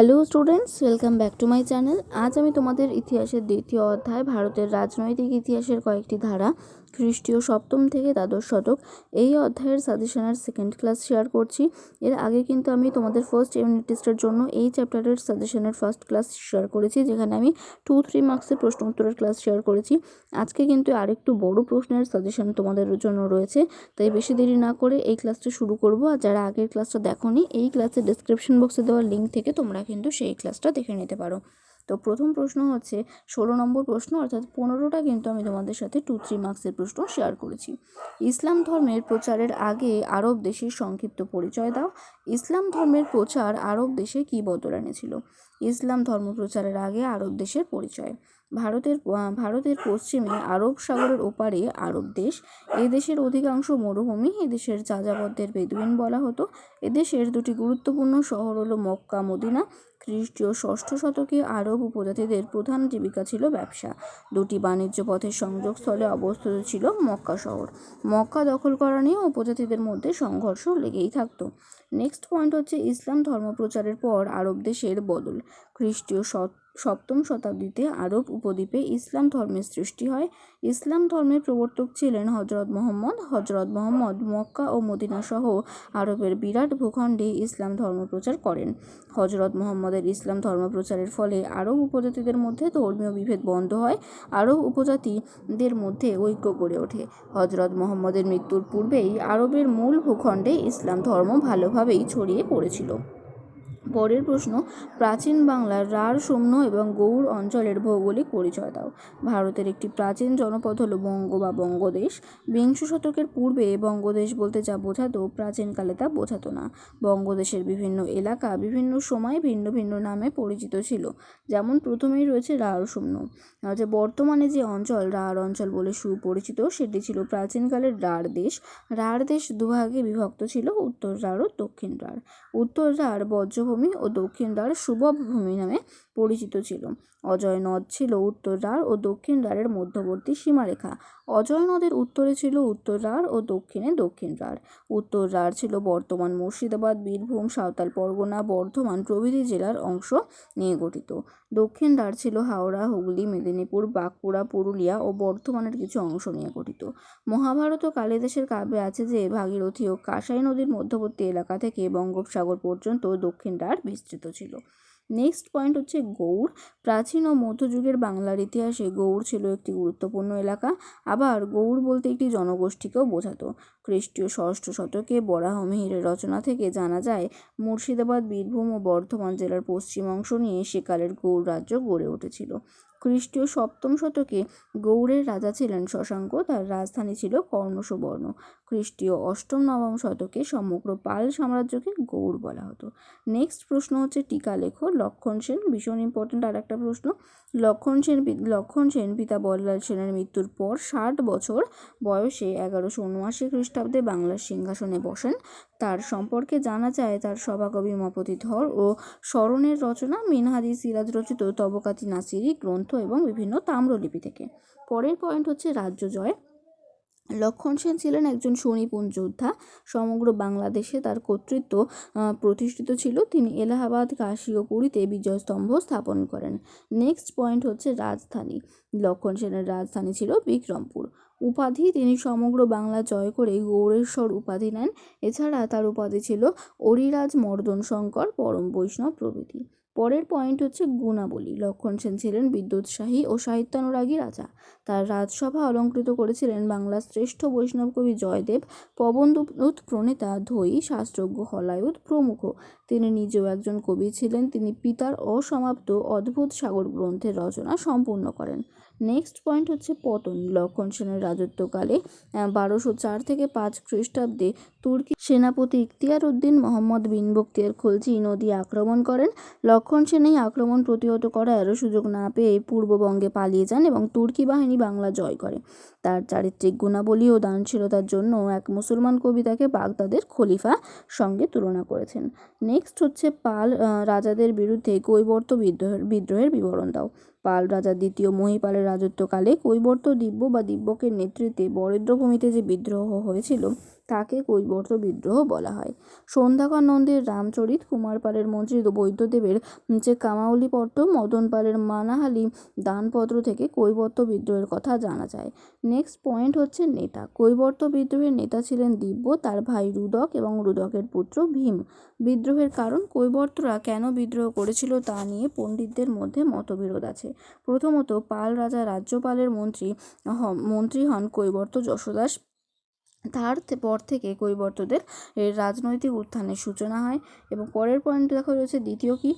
Hello students welcome back to my channel আজ আমি তোমাদের ইতিহাসের দ্বিতীয় অধ্যায়, ভারতের রাজনৈতিক ইতিহাসের কয়েকটি ধারা খ্রিস্টীয় সপ্তম থেকে দ্বাদশ শতক। এই অধ্যায়ের সাজেশনের সেকেন্ড ক্লাস শেয়ার করছি। এর আগে কিন্তু আমি তোমাদের ফার্স্ট ইউনিট টেস্টের জন্য এই চ্যাপ্টারের সাজেশনের ফার্স্ট ক্লাস শেয়ার করেছি, যেখানে আমি টু থ্রি মার্কসের প্রশ্ন উত্তরের ক্লাস শেয়ার করেছি। আজকে কিন্তু আরেকটু বড় প্রশ্নের সাজেশন তোমাদের জন্য রয়েছে, তাই বেশি দেরি না করে এই ক্লাসটা শুরু করব। আর যারা আগের ক্লাসটা দেখোনি, এই ক্লাসের ডিসক্রিপশন বক্সে দেওয়া লিঙ্ক থেকে তোমরা কিন্তু সেই ক্লাসটা দেখে নিতে পারো। তো প্রথম প্রশ্ন হচ্ছে, ষোলো নম্বর প্রশ্ন অর্থাৎ পনেরোটা কিন্তু আমি তোমাদের সাথে টু থ্রি মার্কসের প্রশ্ন শেয়ার করেছি। ইসলাম ধর্মের প্রচারের আগে আরব দেশের সংক্ষিপ্ত পরিচয় দাও। ইসলাম ধর্মের প্রচার আরব দেশে কী বদল এনেছিল? ইসলাম ধর্ম প্রচারের আগে আরব দেশের পরিচয়। ভারতের ভারতের পশ্চিমে আরব সাগরের ওপারে আরব দেশ। এ দেশের অধিকাংশ মরুভূমি এদেশের যাযাবরদের বেদুইন বলা হতো। এদেশের দুটি গুরুত্বপূর্ণ শহর হলো মক্কা, মদিনা। খ্রিস্টীয় ষষ্ঠ শতকে আরব উপজাতিদের প্রধান জীবিকা ছিল ব্যবসা। দুটি বাণিজ্য পথের সংযোগস্থলে অবস্থিত ছিল মক্কা শহর। মক্কা দখল করা নিয়ে উপজাতিদের মধ্যে সংঘর্ষ লেগেই থাকতো। নেক্সট পয়েন্ট হচ্ছে ইসলাম ধর্ম প্রচারের পর আরব দেশের বদল। খ্রিস্টীয় সপ্তম শতাব্দীতে আরব উপদ্বীপে ইসলাম ধর্মের সৃষ্টি হয়। ইসলাম ধর্মের প্রবর্তক ছিলেন হজরত মোহাম্মদ। হজরত মোহাম্মদ মক্কা ও মদিনা সহ আরবের বিরাট ভূখণ্ডে ইসলাম ধর্ম প্রচার করেন। হজরত মোহাম্মদের ইসলাম ধর্ম প্রচারের ফলে আরব উপজাতিদের মধ্যে ধর্মীয় বিভেদ বন্ধ হয়। আরব উপজাতিদের মধ্যে ঐক্য গড়ে ওঠে। হজরত মোহাম্মদের মৃত্যুর পূর্বেই আরবের মূল ভূখণ্ডে ইসলাম ধর্ম ভালোভাবেই ছড়িয়ে পড়েছিল। পরের প্রশ্ন, প্রাচীন বাংলার রাঢ়, শূন্য এবং গৌড় অঞ্চলের ভৌগোলিক পরিচয় দাও। ভারতের একটি প্রাচীন জনপদ হলো বঙ্গ বা বঙ্গদেশ। বিংশ শতকের পূর্বে বঙ্গদেশ বলতে যা বোঝাতো, প্রাচীনকালে তা বোঝাতো না। বঙ্গদেশের বিভিন্ন এলাকা বিভিন্ন সময় ভিন্ন ভিন্ন নামে পরিচিত ছিল। যেমন প্রথমেই রয়েছে রাঢ়, শূন্য। যে বর্তমানে যে অঞ্চল, রাঢ় অঞ্চল বলে সুপরিচিত, সেটি ছিল প্রাচীনকালের রাঢ় দেশ। রাঢ় দেশ দুভাগে বিভক্ত ছিল, উত্তর রাঢ় ও দক্ষিণ রাঢ়। উত্তর রাঢ় বজ্রভূমি ভূমি ও দক্ষিণ দ্বার সুবব ভূমি নামে পরিচিত ছিল। অজয় নদ ছিল উত্তর রাঢ় ও দক্ষিণ রাঢ়ের মধ্যবর্তী সীমারেখা। অজয় নদের উত্তরে ছিল উত্তর রাঢ় ও দক্ষিণে দক্ষিণ রাঢ় উত্তর রাঢ় ছিল বর্তমান মুর্শিদাবাদ, বীরভূম, সাঁওতাল পরগনা, বর্ধমান প্রভৃতি জেলার অংশ নিয়ে গঠিত। দক্ষিণ রাঢ় ছিল হাওড়া, হুগলি, মেদিনীপুর, বাঁকুড়া, পুরুলিয়া ও বর্ধমানের কিছু অংশ নিয়ে গঠিত। মহাভারত ও কালিদাসের কাব্যে আছে যে, ভাগীরথী ও কাঁসাই নদীর মধ্যবর্তী এলাকা থেকে বঙ্গোপসাগর পর্যন্ত দক্ষিণ রাঢ় বিস্তৃত ছিল। নেক্সট পয়েন্ট হচ্ছে গৌড়। প্রাচীন ও মধ্যযুগের বাংলার ইতিহাসে গৌড় ছিল একটি গুরুত্বপূর্ণ এলাকা। আবার গৌড় বলতে একটি জনগোষ্ঠীকেও বোঝাতো। খ্রিস্টীয় ষষ্ঠ শতকে বরাহমিহিরের রচনা থেকে জানা যায়, মুর্শিদাবাদ, বীরভূম ও বর্ধমান জেলার পশ্চিম অংশ নিয়ে সেকালের গৌড় রাজ্য গড়ে উঠেছিল। খ্রিস্টীয় সপ্তম শতকে গৌড়ের রাজা ছিলেন। শশাঙ্ক তার রাজধানী ছিল কর্ণসুবর্ণ। খ্রিস্টীয় অষ্টম, নবম শতকে সমগ্র পাল সাম্রাজ্যকে গৌড় বলা হতো। নেক্সট প্রশ্ন হচ্ছে টিকা লেখো। লক্ষণ সেন, ভীষণ ইম্পর্টেন্ট আর একটা প্রশ্ন। লক্ষণ সেন লক্ষণ সেন পিতা বল্লাল সেনের মৃত্যুর পর ষাট বছর বয়সে এগারোশো উনআশি খ্রিস্টাব্দে বাংলার সিংহাসনে বসেন। তার সম্পর্কে জানা যায়, তার সভাকবি উমাপতি ধর ও স্মরণের রচনা মিনহাদি সিরাজ রচিত তবকাতি নাসিরি গ্রন্থ এবং বিভিন্ন তাম্রলিপি থেকে। পরের পয়েন্ট হচ্ছে রাজ্য জয়। লক্ষণ সেন ছিলেন একজন সুনিপুণ যোদ্ধা। সমগ্র বাংলাদেশে তার কর্তৃত্ব প্রতিষ্ঠিত ছিল। তিনি এলাহাবাদ, কাশী ও পুরীতে বিজয়স্তম্ভ স্থাপন করেন। নেক্সট পয়েন্ট হচ্ছে রাজধানী। লক্ষণ সেনের রাজধানী ছিল বিক্রমপুর। উপাধি তিনি সমগ্র বাংলা জয় করে গৌরেশ্বর উপাধি নেন। এছাড়া তার উপাধি ছিল অরিরাজ মর্দন শঙ্কর পরম বৈষ্ণব প্রভৃতি। পরের পয়েন্ট হচ্ছে গুণাবলী। লক্ষণ সেন ছিলেন বিদ্যুৎসাহী ও সাহিত্যানুরাগী রাজা। তার রাজসভা অলঙ্কৃত করেছিলেন বাংলার শ্রেষ্ঠ বৈষ্ণব কবি জয়দেব, পবনদূত প্রণেতা ধৈ শাস্ত্রজ্ঞ হলায়ুধ প্রমুখ। তিনি নিজেও একজন কবি ছিলেন। তিনি পিতার অসমাপ্ত অদ্ভুত সাগর গ্রন্থের রচনা সম্পূর্ণ করেন। নেক্সট পয়েন্ট হচ্ছে পতন। লক্ষণ সেনের রাজত্বকালে বারোশো চার থেকে পাঁচ খ্রিস্টাব্দে তুর্কি সেনাপতি ইখতিয়ার উদ্দিন মোহাম্মদ বিন বক্তিয়ার খলজি নদী আক্রমণ করেন। লক্ষণ সেন এই আক্রমণ প্রতিহত করার সুযোগ না পেয়ে পূর্ববঙ্গে পালিয়ে যান এবং তুর্কি বাহিনী বাংলা জয় করে। তার চারিত্রিক গুণাবলী ও দানশীলতার জন্য এক মুসলমান কবি তাকে বাগদাদের খলিফা সঙ্গে তুলনা করেছেন। নেক্সট হচ্ছে পাল রাজাদের বিরুদ্ধে কৈবর্ত বিদ্রোহের বিদ্রোহের বিবরণ দাও। পাল রাজা দ্বিতীয় মহিপালের রাজত্বকালে কৈবর্ত দিব্য বা দিব্যকের নেতৃত্বে বরেন্দ্রভূমিতে যে বিদ্রোহ হয়েছিল তাকে কৈবর্ত বিদ্রোহ বলা হয়। সন্ধ্যাকর নন্দীর রামচরিত কুমারপালের মন্ত্রী বৈদ্যদেবের যে কামাউলিপট্ট, মদন পালের মানাহালি দানপত্র থেকে কৈবর্ত বিদ্রোহের কথা জানা যায়। নেক্সট পয়েন্ট হচ্ছে নেতা। কৈবর্ত বিদ্রোহের নেতা ছিলেন দিব্য, তার ভাই রুদক এবং রুদকের পুত্র ভীম। বিদ্রোহের কারণ কৈবর্তরা কেন বিদ্রোহ করেছিল তা নিয়ে পণ্ডিতদের মধ্যে মতবিরোধ আছে। প্রথমত, পাল রাজা রাজ্যপালের মন্ত্রী মন্ত্রী হন কৈবর্ত যশোদাস তার পর থেকে কৈবর্তদের রাজনৈতিক উত্থানের সূচনা হয় এবং পরের পয়েন্ট দেখা রয়েছে দ্বিতীয় কি?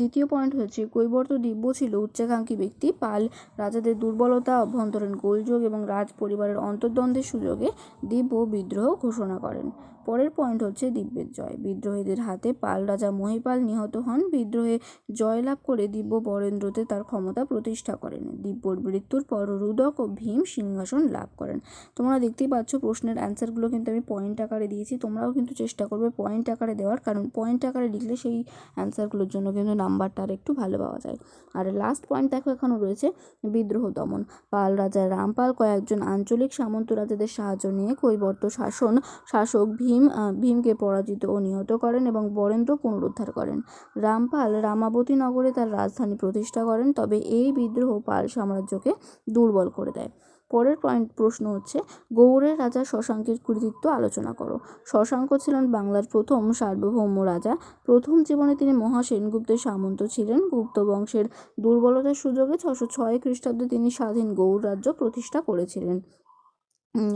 দ্বিতীয় পয়েন্ট হচ্ছে কৈবর্ত দিব্য ছিল উচ্চাকাঙ্ক্ষী ব্যক্তি। পাল রাজাদের দুর্বলতা অভ্যন্তরীণ গোলযোগ এবং রাজ পরিবারের অন্তর্দ্বন্দ্বের সুযোগে দিব্য বিদ্রোহ ঘোষণা করেন। পরের পয়েন্ট হচ্ছে দিব্যের জয়। বিদ্রোহীদের হাতে পাল রাজা মহিপাল নিহত হন। বিদ্রোহে জয়লাভ করে দিব্য বরেন্দ্রতে তার ক্ষমতা প্রতিষ্ঠা করেন। দিব্যর মৃত্যুর পর রুদক ও ভীম সিংহাসন লাভ করেন। তোমরা দেখতেই পাচ্ছ প্রশ্নের অ্যান্সারগুলো কিন্তু আমি পয়েন্ট আকারে দিয়েছি। তোমরাও কিন্তু চেষ্টা করবে পয়েন্ট আকারে দেওয়ার, কারণ পয়েন্ট আকারে লিখলে সেই অ্যান্সারগুলোর জন্য কিন্তু নাম্বারটা আর একটু ভালো পাওয়া যায়। আর লাস্ট পয়েন্ট দেখো এখনও রয়েছে, বিদ্রোহ দমন। পাল রাজা রামপাল কয়েকজন আঞ্চলিক সামন্ত রাজাদের সাহায্য নিয়ে কৈবর্ত শাসন শাসক ভীম আহ, ভীমকে পরাজিত ও নিহত করেন এবং বরেন্দ্র পুনরুদ্ধার করেন। রামপাল রামাবতী নগরে তার রাজধানী প্রতিষ্ঠা করেন তবে এই বিদ্রোহ পাল সাম্রাজ্যকে দুর্বল করে দেয়। পরের পয়েন্ট প্রশ্ন হচ্ছে গৌড়ের রাজা শশাঙ্কের কৃতিত্ব আলোচনা করো। শশাঙ্ক ছিলেন বাংলার প্রথম সার্বভৌম রাজা। প্রথম জীবনে তিনি মহা সেনগুপ্তের সামন্ত ছিলেন। গুপ্ত বংশের দুর্বলতার সুযোগে ছশো ছয় খ্রিস্টাব্দে তিনি স্বাধীন গৌড় রাজ্য প্রতিষ্ঠা করেছিলেন।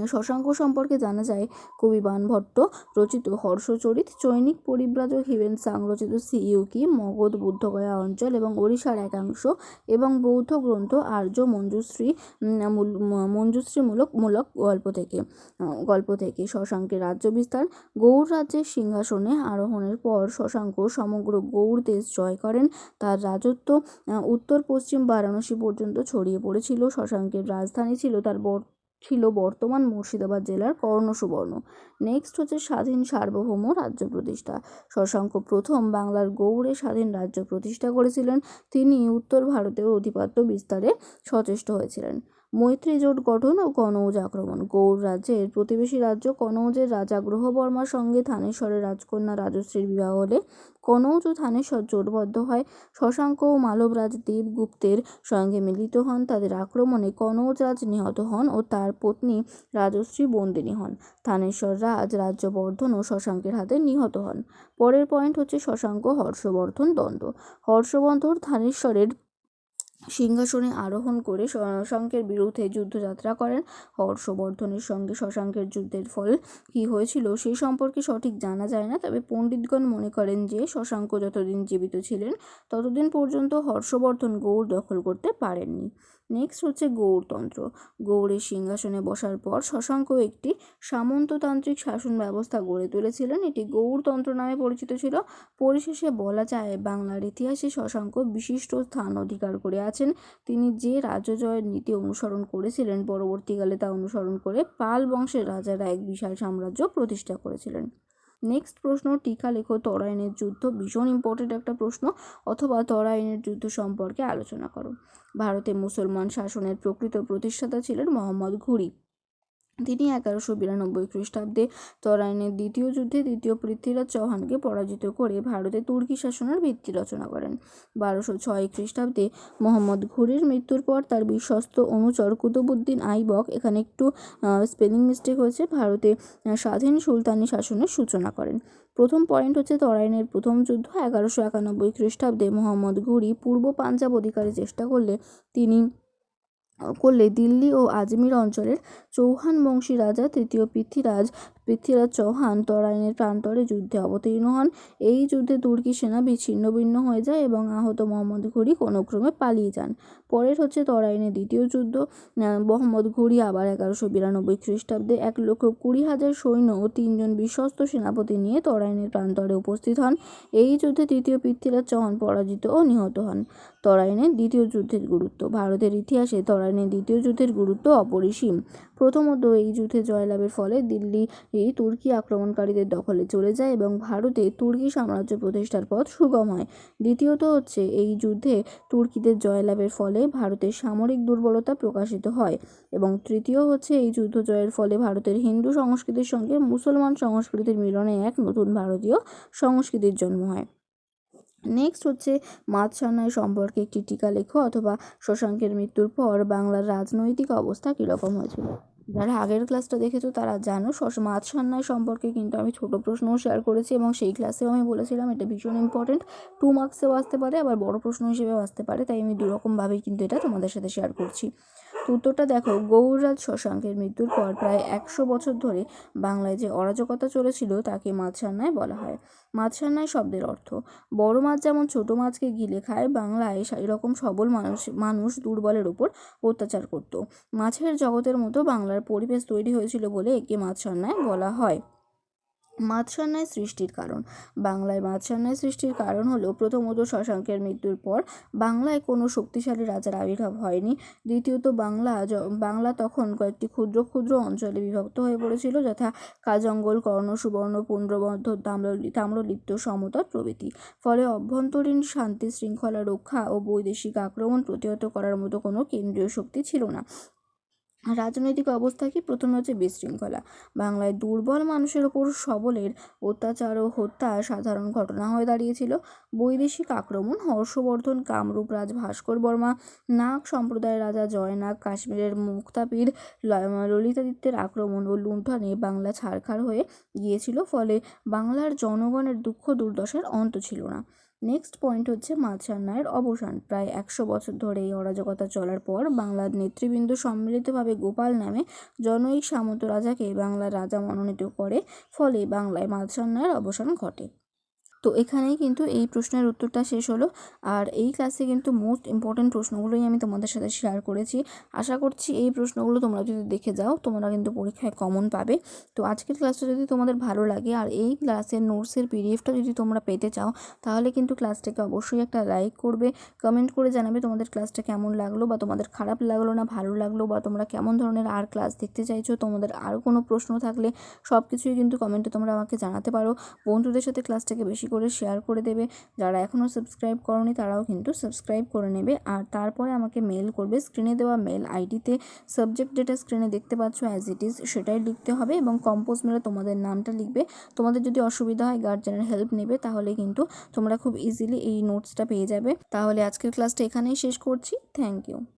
শশাঙ্ক সম্পর্কে জানা যায়, কবি বাণভট্ট রচিত হর্ষচরিত, চৈনিক পরিব্রাজক হিবেন সাং, রচিত সিইউকি মগধ বুদ্ধগয়া অঞ্চল এবং ওড়িশার একাংশ এবং বৌদ্ধ গ্রন্থ আর্য মঞ্জুশ্রী মূল- মঞ্জুশ্রীমূলক, মূলক গল্প থেকে গল্প থেকে। শশাঙ্কের রাজ্য বিস্তার, গৌড় রাজ্যের সিংহাসনে আরোহণের পর শশাঙ্ক সমগ্র গৌড় দেশ জয় করেন। তার রাজত্ব উত্তর পশ্চিম বারাণসী পর্যন্ত ছড়িয়ে পড়েছিল। শশাঙ্কের রাজধানী ছিল তার ছিল বর্তমান মুর্শিদাবাদ জেলার কর্ণ সুবর্ণ নেক্সট হচ্ছে স্বাধীন সার্বভৌম রাজ্য প্রতিষ্ঠা। শশাঙ্ক প্রথম বাংলার গৌড়ে স্বাধীন রাজ্য প্রতিষ্ঠা করেছিলেন। তিনি উত্তর ভারতের অধিপত্য বিস্তারে সচেষ্ট হয়েছিলেন। মৈত্রী জোট গঠন ও কনৌজ আক্রমণ। গৌড় রাজ্যের প্রতিবেশী রাজ্য কনৌজের রাজা গ্রহবর্মার সঙ্গে থানেশ্বরের রাজকন্যা রাজশ্রীর বিবাহ হলে কনৌজ ও থানেশ্বর জোটবদ্ধ হয়। শশাঙ্ক ও মালবরাজ দেবগুপ্তের সঙ্গে মিলিত হন। তাদের আক্রমণে কনৌজ রাজ নিহত হন ও তার পত্নী রাজশ্রী বন্দিনী হন। থানেশ্বর রাজ রাজ্যবর্ধন ও শশাঙ্কের হাতে নিহত হন। পরের পয়েন্ট হচ্ছে শশাঙ্ক হর্ষবর্ধন দ্বন্দ্ব। হর্ষবর্ধন থানেশ্বরের সিংহাসনে আরোহণ করে শশাঙ্কের বিরুদ্ধে যুদ্ধযাত্রা করেন। হর্ষবর্ধনের সঙ্গে শশাঙ্কের যুদ্ধের ফল কী হয়েছিল সে সম্পর্কে সঠিক জানা যায় না, তবে পণ্ডিতগণ মনে করেন যে শশাঙ্ক যতদিন জীবিত ছিলেন, ততদিন পর্যন্ত হর্ষবর্ধন গৌড় দখল করতে পারেননি। নেক্সট হচ্ছে গৌড়তন্ত্র গৌড়ের সিংহাসনে বসার পর শশাঙ্ক একটি সামন্ততান্ত্রিক শাসন ব্যবস্থা গড়ে তুলেছিলেন। এটি গৌড়তন্ত্র নামে পরিচিত ছিল। পরিশেষে বলা যায়, বাংলার ইতিহাসে শশাঙ্ক বিশিষ্ট স্থান অধিকার করে আছেন। তিনি যে রাজ্যজয়ের নীতি অনুসরণ করেছিলেন, পরবর্তীকালে তা অনুসরণ করে পাল বংশের রাজারা এক বিশাল সাম্রাজ্য প্রতিষ্ঠা করেছিলেন। নেক্সট প্রশ্ন, টিকা লেখো তরাইনের যুদ্ধ ভীষণ ইম্পর্টেন্ট একটা প্রশ্ন, অথবা তরাইনের যুদ্ধ সম্পর্কে আলোচনা করো। ভারতে মুসলমান শাসনের প্রকৃত প্রতিষ্ঠাতা ছিলেন মোহাম্মদ ঘুরি। তিনি এগারোশো বিরানব্বই খ্রিস্টাব্দে তরাইনের দ্বিতীয় যুদ্ধে দ্বিতীয় পৃথ্বীরাজ চৌহানকে পরাজিত করে ভারতে তুর্কি শাসনের ভিত্তি রচনা করেন। বারোশো ছয় খ্রিস্টাব্দে মোহাম্মদ ঘুরির মৃত্যুর পর তার বিশ্বস্ত অনুচর কুতুবুদ্দিন আইবক এখানে একটু স্পেলিং মিস্টেক হয়েছে, ভারতে স্বাধীন সুলতানি শাসনের সূচনা করেন। প্রথম পয়েন্ট হচ্ছে তরাইনের প্রথম যুদ্ধ এগারোশো একানব্বই খ্রিস্টাব্দে। মোহাম্মদ ঘুরি পূর্ব পাঞ্জাব অধিকারের চেষ্টা করলে তিনি করলে দিল্লি ও আজমির অঞ্চলের চৌহান বংশী রাজা তৃতীয় পৃথ্বীরাজ পৃথ্বীরাজ চৌহান তরাইনের প্রান্তরে যুদ্ধে অবতীর্ণ হন। এই যুদ্ধে তুর্কি সেনা বিচ্ছিন্ন ভিন্ন হয়ে যায় এবং আহত মোহাম্মদ ঘুরি কোনোক্রমে পালিয়ে যান। পরের হচ্ছে তরাইনের দ্বিতীয় যুদ্ধ। মোহাম্মদ ঘুরি আবার এগারোশো বিরানব্বই খ্রিস্টাব্দে এক লক্ষ কুড়ি হাজার সৈন্য ও তিনজন বিশ্বস্ত সেনাপতি নিয়ে তরাইনের প্রান্তরে উপস্থিত হন। এই যুদ্ধে তৃতীয় পৃথ্বীরাজ চৌহান পরাজিত ও নিহত হন। তরাইনের দ্বিতীয় যুদ্ধের গুরুত্ব। ভারতের ইতিহাসে তরাইনের দ্বিতীয় যুদ্ধের গুরুত্ব অপরিসীম। প্রথমত এই যুদ্ধে জয়লাভের ফলে দিল্লি এই তুর্কি আক্রমণকারীদের দখলে চলে যায় এবং ভারতে তুর্কি সাম্রাজ্য প্রতিষ্ঠার পথ সুগম হয়। দ্বিতীয়ত হচ্ছে, এই যুদ্ধে তুর্কিদের জয়লাভের ফলে ভারতের সামরিক দুর্বলতা প্রকাশিত হয় এবং তৃতীয় হচ্ছে, এই যুদ্ধ জয়ের ফলে ভারতের হিন্দু সংস্কৃতির সঙ্গে মুসলমান সংস্কৃতির মিলনে এক নতুন ভারতীয় সংস্কৃতির জন্ম হয়। নেক্সট হচ্ছে মাতসান্নাই সম্পর্কে একটি টিকা লেখো অথবা শশাঙ্কের মৃত্যুর পর বাংলার রাজনৈতিক অবস্থা কীরকম হয়েছিল? যারা আগের ক্লাসটা দেখেছ তারা জানো মাছ মাতসান্নাই সম্পর্কে কিন্তু আমি ছোট প্রশ্নও শেয়ার করেছি এবং সেই ক্লাসেও আমি বলেছিলাম এটা ভীষণ ইম্পর্টেন্ট টু মার্কসেও আসতে পারে, আবার বড় প্রশ্ন হিসেবেও আসতে পারে, তাই আমি দুরকমভাবেই কিন্তু এটা তোমাদের সাথে শেয়ার করছি। তো উত্তরটা দেখো, গৌররাজ শশাঙ্কের মৃত্যুর পর প্রায় একশো বছর ধরে বাংলায় যে অরাজকতা চলেছিল তাকে মাছরান্নায় বলা হয়। মাছরান্নায় শব্দের অর্থ, বড় মাছ যেমন ছোট মাছকে গিলে খায়, বাংলায় এরকম সবল মানুষ মানুষ দুর্বলের উপর অত্যাচার করত। মাছের জগতের মতো বাংলার পরিবেশ তৈরি হয়েছিল বলে একে মাছরান্নায় বলা হয়। মাছরান্নায় সৃষ্টির কারণ। বাংলায় মাছরান্নায় সৃষ্টির কারণ হলো প্রথমত শশাঙ্কের মৃত্যুর পর বাংলায় কোনো শক্তিশালী রাজার আবির্ভাব হয়নি। দ্বিতীয়ত, বাংলা বাংলা তখন কয়েকটি ক্ষুদ্র ক্ষুদ্র অঞ্চলে বিভক্ত হয়ে পড়েছিল, যথা কাজঙ্গল, কর্ণ, সুবর্ণ পুণ্ড্রবদ্ধ তাম্র তাম্রলিপ্ত সমতট প্রভৃতি। ফলে অভ্যন্তরীণ শান্তি শৃঙ্খলা রক্ষা ও বৈদেশিক আক্রমণ প্রতিহত করার মতো কোনো কেন্দ্রীয় শক্তি ছিল না। রাজনৈতিক অবস্থা কি প্রথমে হচ্ছে বিশৃঙ্খলা? বাংলায় দুর্বল মানুষের ওপর সবলের অত্যাচার ও হত্যা সাধারণ ঘটনা হয়ে দাঁড়িয়েছিল। বৈদেশিক আক্রমণ, হর্ষবর্ধন কামরূপ রাজ ভাস্কর বর্মা, নাগ সম্প্রদায়ের রাজা জয়নাগ, কাশ্মীরের মুক্তাপীর ললিতাদিত্যের আক্রমণ ও লুণ্ঠনে বাংলা ছারখার হয়ে গিয়েছিল, ফলে বাংলার জনগণের দুঃখ দুর্দশার অন্ত ছিল না। নেক্সট পয়েন্ট হচ্ছে মাছরান্নায়ের অবসান। প্রায় একশো বছর ধরে এই অরাজকতা চলার পর বাংলার নেতৃবৃন্দ সম্মিলিতভাবে গোপাল নামে জনৈক সামন্ত রাজাকে বাংলার রাজা মনোনীত করে। ফলে বাংলায় মাছরান্নায়ের অবসান ঘটে। তো এখানেই কিন্তু এই প্রশ্নের উত্তরটা শেষ হলো। আর এই ক্লাসে কিন্তু মোস্ট ইম্পর্ট্যান্ট প্রশ্নগুলোই আমি তোমাদের সাথে শেয়ার করেছি। আশা করছি এই প্রশ্নগুলো তোমরা যদি দেখে যাও, তোমরা কিন্তু পরীক্ষায় কমন পাবে। তো আজকের ক্লাসটা যদি তোমাদের ভালো লাগে, আর এই ক্লাসের নোটসের পিডিএফটা যদি তোমরা পেতে চাও, তাহলে কিন্তু ক্লাসটাকে অবশ্যই একটা লাইক করবে। কমেন্ট করে জানাবে তোমাদের ক্লাসটা কেমন লাগল, বা তোমাদের খারাপ লাগল না, ভালো লাগল, বা তোমরা কেমন ধরনের আর ক্লাস দেখতে চাইছো, তোমাদের আর কোনো প্রশ্ন থাকলে সব কিছুই কিন্তু কমেন্টে তোমরা আমাকে জানাতে পারো। বন্ধুদের সাথে ক্লাসটাকে বেশি করে শেয়ার করে দেবে। যারা এখনও সাবস্ক্রাইব করনি তারাও কিন্তু সাবস্ক্রাইব করে নেবে। আর তারপরে আমাকে মেল করবে। স্ক্রিনে দেওয়া মেল আইডিতে সাবজেক্ট যেটা স্ক্রিনে দেখতে পাচ্ছ অ্যাজ ইট ইজ সেটাই লিখতে হবে এবং কম্পোজ মেলে তোমাদের নামটা লিখবে। তোমাদের যদি অসুবিধা হয় গার্জেনের হেল্প নেবে তাহলে কিন্তু তোমরা খুব ইজিলি এই নোটসটা পেয়ে যাবে। তাহলে আজকের ক্লাসটা এখানেই শেষ করছি। Thank you